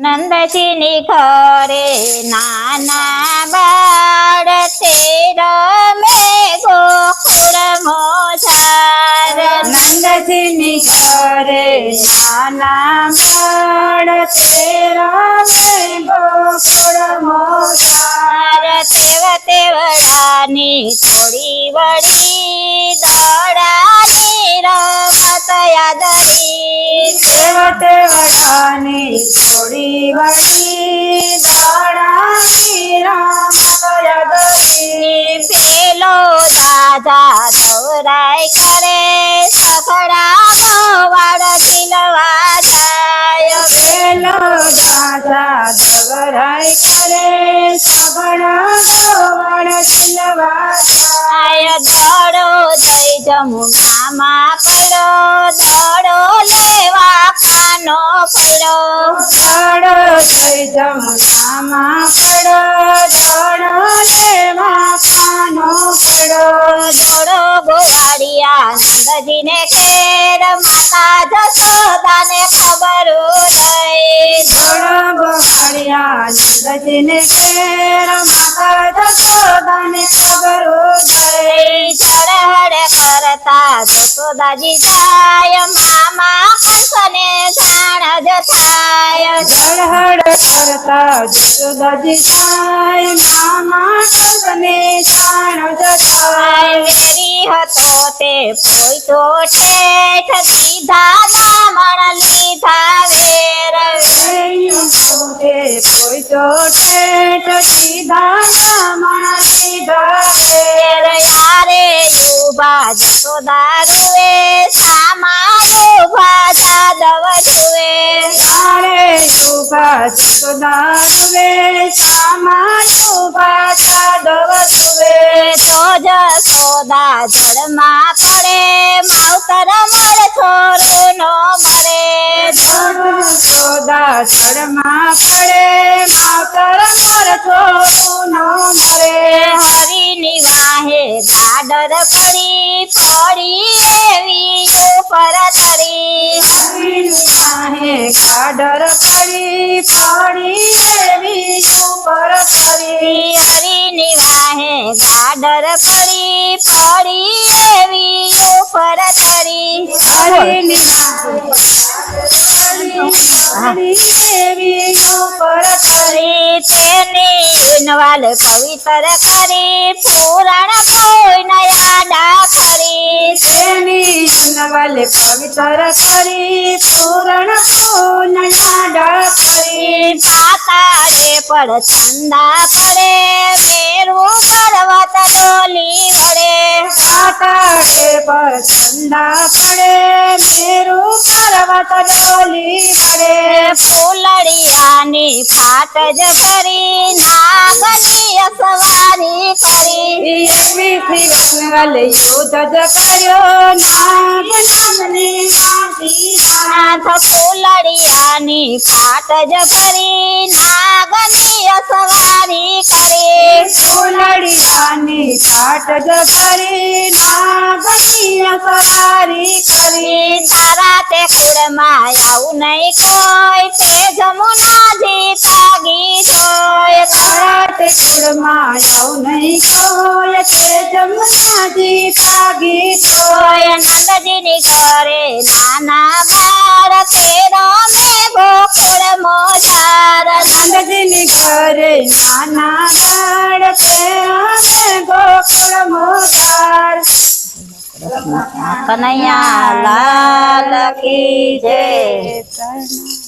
નંદજીની ઘરે નાના બાળ તે રમે ગોકુળ મોજાર. નંદજીની ઘરે નાના બાળ તેરા મે ગોકુળ મોસાર તેવ તેવડાની થોડી વળી દોડો દઈ જમુનામાં પડ્યો દોડો લેવા કાનો પડો દડો થઈ જમનામાં પડો દોડો લેવા કાનો પડો દોડો ગોવાળિયા નંદજીને ખેર માતા જશોદાને ખબર દઈ દડો ગોવાળિયા નંદજીને કરતા જશોદાજી જાય મામા હસને જાણ જ થાય ઝળહળ કરતા જશોદાજી થાય મામા હસને જાણ જતાય વેરી હતો તે પોઈતો ઠેઠ દીધા દામણ લીધા વેર. તે કોઈ તો ઠેઠ સીધા રમણ લીધા વેર યુભા જશોદા રૂવે સામા યુભા જાદવ જુએ. તારે શુભા સુદારુવે સામાનું ભાષા દવ સુવે તો જશોદા જળમાં પડે માવતર મળ છોરું નો મળે. સોદા જળમાં પડે માતર મોર થોડું ન મરે હરીની વાહે ગાડર પડી પડી એવી ફરતરી તરી. માહે ગાડર પડી પડી એવી ફરતરી હરીની વાહે ગાડર પડી પડી એવી ફરતરી તરી. હરિની માહે એવી ઉપર તેની નવાલ પવિત્ર કરી પુરાણ કોઈ નયા કરી. તેની નવલે પવિત્ર કરી પૂરણ પૂર્ણના ડાકરી પાતાળે પર ચંદા પડે મેરું પર્વત ડોલી વડે પાતાળે પર ચંદા પડે મેરું ફૂલડિયાની ફાટ જ કરી નાગની સવારી કરી. એકવીસી વનવલે યુદ્ધ જ કર્યો નાગ નામની. નાથ ફૂલડિયાની ફાટ જ કરી નાગની સવારી કરી. ફૂલડિયાની પાટ જ કરી નાગની સવારી કરી. તારા તે કુળમાં આવું નહીં કોઈ તે જમુનાજી તાગી જોય. તારા તે કુળમાં આવું નહીં કોઈ તે જમનાજી પાગી જોય નંદજીની ઘરે નાના બાર તેરો મે બોકળ મોજાર. નંદજીની ઘરે નાના બાર તેરો મે ગોકુળ મોજાર. કનૈયા લાલ કી જય.